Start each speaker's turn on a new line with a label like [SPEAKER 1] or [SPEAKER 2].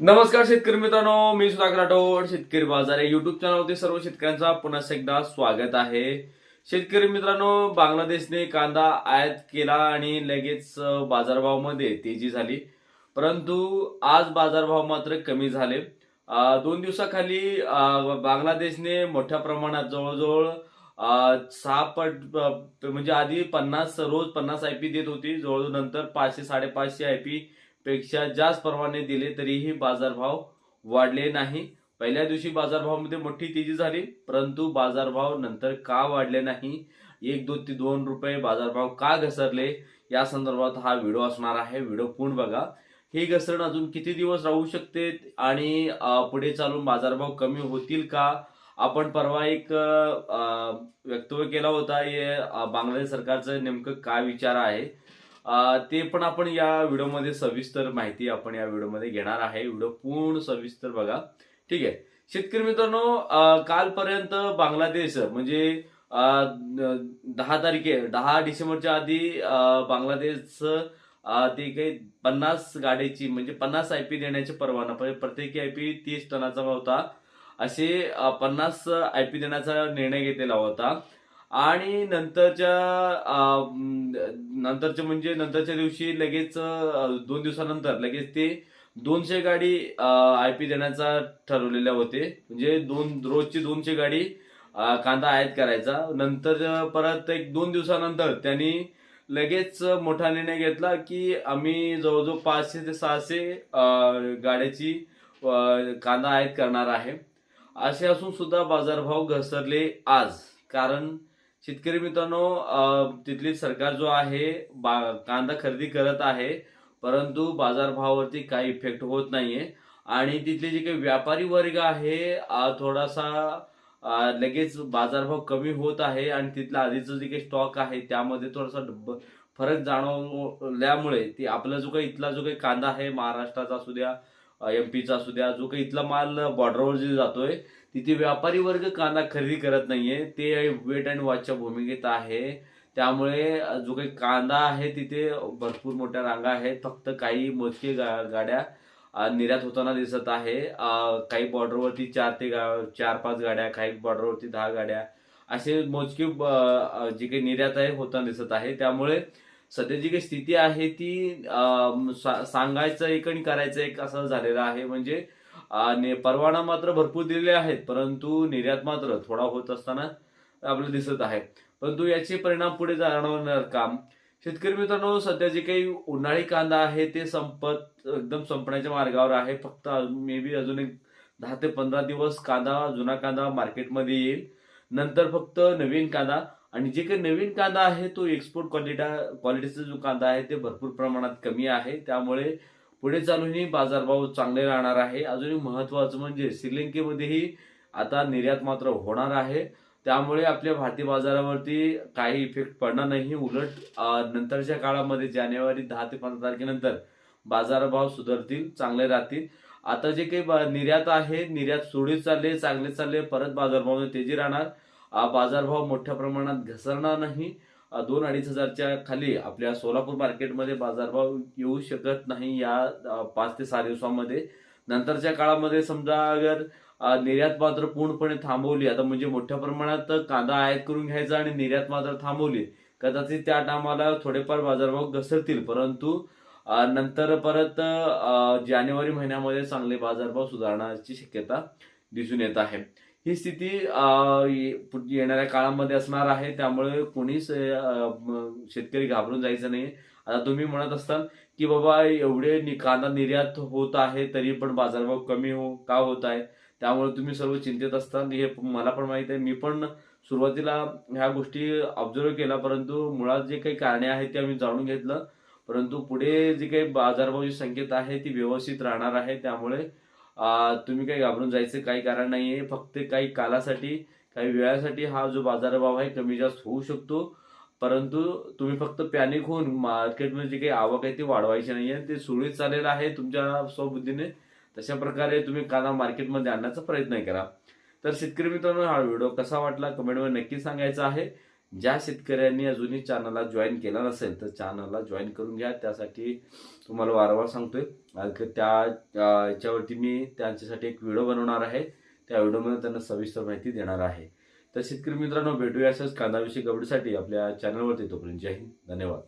[SPEAKER 1] नमस्कार शेतकरी मित्रांनो मी सुधाकर राठोड शेतकरी बाजार या युट्यूब चॅनलवरती सर्व शेतकऱ्यांचा पुन्हा एकदा स्वागत आहे. शेतकरी मित्रांनो बांगलादेशने कांदा आयात केला आणि लगेच बाजारभावामध्ये तेजी झाली. परंतु आज बाजारभाव मात्र कमी झाले. दोन दिवसाखाली बांगलादेशने मोठ्या प्रमाणात जवळजवळ सहा पट म्हणजे आधी पन्नास रोज पन्नास आय पी देत होती. जवळजवळ नंतर पाचशे साडेपाचशे आय पी पेक्षा जास्त प्रमाणे दिले तरीही बाजारभाव वाढले नाही. पहिल्या दिवशी बाजारभावामध्ये मोठी तेजी झाली परंतु बाजारभाव नंतर का वाढले नाही? एक दोन ते दोन रुपये बाजारभाव का घसरले? या संदर्भात हा व्हिडिओ असणार आहे. व्हिडिओ पूर्ण बघा. हे घसरण अजून किती दिवस राहू शकते आणि पुढे चालून बाजारभाव कमी होतील का? आपण परवा एक वक्तव्य केला होता. हे बांगलादेश सरकारचं नेमकं काय विचार आहे? ते पण आपण या व्हिडिओमध्ये सविस्तर माहिती आपण या व्हिडिओमध्ये घेणार आहे. व्हिडिओ पूर्ण सविस्तर बघा. ठीक आहे. शेतकरी मित्रांनो कालपर्यंत बांगलादेश म्हणजे दहा तारखे दहा डिसेंबरच्या आधी बांगलादेश ते काही पन्नास गाडीची म्हणजे पन्नास आय पी देण्याचे परवाना प्रत्येकी आय पी तीस टनाचा होता. असे पन्नास आय पी देण्याचा निर्णय घेतलेला होता. आणि नंतरच्या नंतरच्या म्हणजे नंतरच्या दिवशी लगेच दोन दिवसानंतर लगेच ते दोनशे गाडी आय पी देण्याचा ठरवलेल्या होते. म्हणजे दोन रोजची दोनशे गाडी कांदा आयात करायचा. नंतर परत एक दोन दिवसानंतर त्यांनी लगेच मोठा निर्णय घेतला की आम्ही जवळजवळ पाचशे ते सहाशे गाड्याची कांदा आयात करणार आहे. असे असून सुद्धा बाजारभाव घसरले आज. कारण शेतकरी मित्रांनो तिथली सरकार जो आहे बा कांदा खरेदी करत आहे परंतु बाजारभावावरती काही इफेक्ट होत नाहीये. आणि तिथले जे काही व्यापारी वर्ग आहे थोडासा लगेच बाजारभाव कमी होत आहे आणि तिथला आधीचं जे काही स्टॉक आहे त्यामध्ये थोडासा फरक जाणवल्यामुळे ती आपला जो काही इथला जो काही कांदा आहे महाराष्ट्राचा असू द्या एम पीचा असू द्या जो काही इथला माल बॉर्डरवर जे जातोय तिथे व्यापारी वर्ग कांदा खरेदी करत नाहीये. ते वेट अँड वॉचच्या भूमिकेत आहे. त्यामुळे जो काही कांदा आहे तिथे भरपूर मोठ्या रांगा आहेत. फक्त काही मोजके गा- गाड्या निर्यात होताना दिसत आहे. काही बॉर्डरवरती चार ते गा- चार पाच गाड्या काही बॉर्डरवरती दहा गाड्या असे मोजके जे काही निर्यात आहे होताना दिसत आहे. त्यामुळे सध्या जी काही स्थिती आहे ती सांगायचं एक आणि करायचं एक असं झालेलं आहे. म्हणजे ने- परवाना मात्र भरपूर दिलेले आहेत परंतु निर्यात मात्र थोडा होत असताना आपल्याला दिसत आहे. परंतु याचे परिणाम पुढे जाणवणार काम शेतकरी मित्रांनो सध्या जे काही उन्हाळी कांदा आहे ते संपत एकदम संपण्याच्या मार्गावर आहे. फक्त मे बी अजून एक दहा ते पंधरा दिवस कांदा जुना कांदा मार्केटमध्ये येईल. नंतर फक्त नवीन कांदा आणि जे काही नवीन कांदा आहे तो एक्सपोर्ट क्वालिटा क्वालिटीचा जो कांदा आहे ते भरपूर प्रमाणात कमी आहे. त्यामुळे पुढे चालूनही बाजारभाव चांगले राहणार आहे. अजून महत्त्वाचं महत्वाचं म्हणजे श्रीलंकेमध्येही आता निर्यात मात्र होणार आहे. त्यामुळे आपल्या भारतीय बाजारावरती काही इफेक्ट पडणार नाही. उलट नंतरच्या काळामध्ये जानेवारी दहा ते पंधरा तारखेनंतर बाजारभाव सुधारतील चांगले राहतील. आता जे काही निर्यात आहे निर्यात सुरळीत चालले चांगले चालले परत बाजारभाव तेजी राहणार. बाजारभाव मोठ्या प्रमाणात घसरणार नाही. दोन अडीच हजारच्या खाली आपल्या सोलापूर मार्केटमध्ये बाजारभाव येऊ शकत नाही या पाच ते सहा दिवसामध्ये. नंतरच्या काळामध्ये समजा अगर निर्यात मात्र पूर्णपणे थांबवली आता म्हणजे मोठ्या प्रमाणात कांदा आयात करून घ्यायचा आणि निर्यात मात्र थांबवली कदाचित त्या टायमाला थोडेफार बाजारभाव घसरतील. परंतु नंतर परत जानेवारी महिन्यामध्ये चांगले बाजारभाव सुधारण्याची शक्यता दिसून येत आहे. ही स्थिती ये- येणाऱ्या काळामध्ये असणार आहे. त्यामुळे कोणीच शेतकरी घाबरून जायचं नाही आता तुम्ही म्हणत असताल की बाबा एवढे कांदा निर्यात होत आहे तरी पण बाजारभाव कमी हो का होत आहे? त्यामुळे तुम्ही सर्व चिंतेत असताल. हे मला पण माहीत आहे. मी पण सुरुवातीला ह्या गोष्टी ऑब्झर्व केला परंतु मुळात जे काही कारणे आहेत ते आम्ही जाणून घेतलं. परंतु पुढे जी काही बाजारभावाची संकेत आहे ती व्यवस्थित राहणार आहे. त्यामुळे तुम्ही काही घाबरून जायचं काही कारण नाही आहे फक्त काही कालासाठी काही वेळासाठी हा जो बाजारभाव आहे कमी जास्त होऊ शकतो. परंतु तुम्ही फक्त पॅनिक होऊन मार्केटमध्ये जी काही आवक आहे ती वाढवायची नाही आहे ते सुरळीत चालेल आहे तुमच्या स्वबुद्धीने. तशा प्रकारे तुम्ही कांदा मार्केटमध्ये आणण्याचा प्रयत्न करा. तर शेतकरी मित्रांनो हा व्हिडिओ कसा वाटला? कमेंटमध्ये नक्की सांगायचा आहे. ज्या शेतकऱ्यांनी अजूनही चॅनलला जॉईन केला नसेल तर चॅनलला जॉईन करून घ्या. त्यासाठी तुम्हाला वारंवार सांगतोय. त्या याच्यावरती मी त्यांच्यासाठी एक व्हिडिओ बनवणार आहे. त्या व्हिडिओमध्ये त्यांना सविस्तर माहिती देणार आहे. तर शेतकरी मित्रांनो भेटूया असंच कांदाविषयी गवडीसाठी आपल्या चॅनलवरती तोपर्यंत. जय हिंद. धन्यवाद.